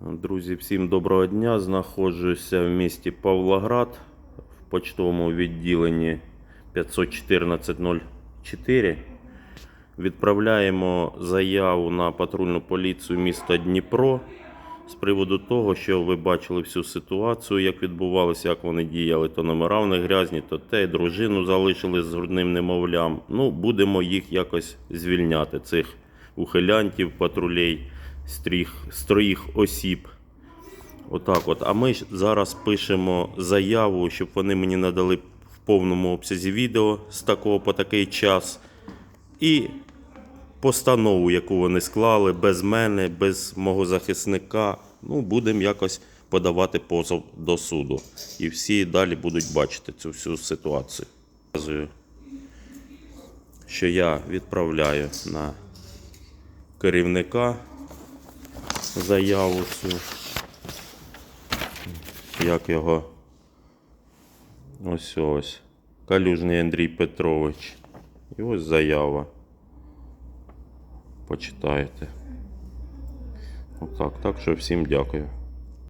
Друзі, всім доброго дня. Знаходжуся в місті Павлоград в почтовому відділенні 51404. Відправляємо заяву на патрульну поліцію міста Дніпро з приводу того, що ви бачили всю ситуацію, як відбувалося, як вони діяли. То номера в них грязні, то те, дружину залишили з грудним немовлям. Ну, будемо їх якось звільняти, цих ухилянтів, патрулей, стріх, строїх осіб. Отак от. А ми зараз пишемо заяву, щоб вони мені надали в повному обсязі відео з такого по такий час. І постанову, яку вони склали без мене, без мого захисника. Ну, будемо якось подавати позов до суду. І всі далі будуть бачити цю всю ситуацію. Що я відправляю на керівника заяву цю. Як його ось ось. Калюжний Андрій Петрович. І ось заява. Почитаєте. Отак. Так що всім дякую.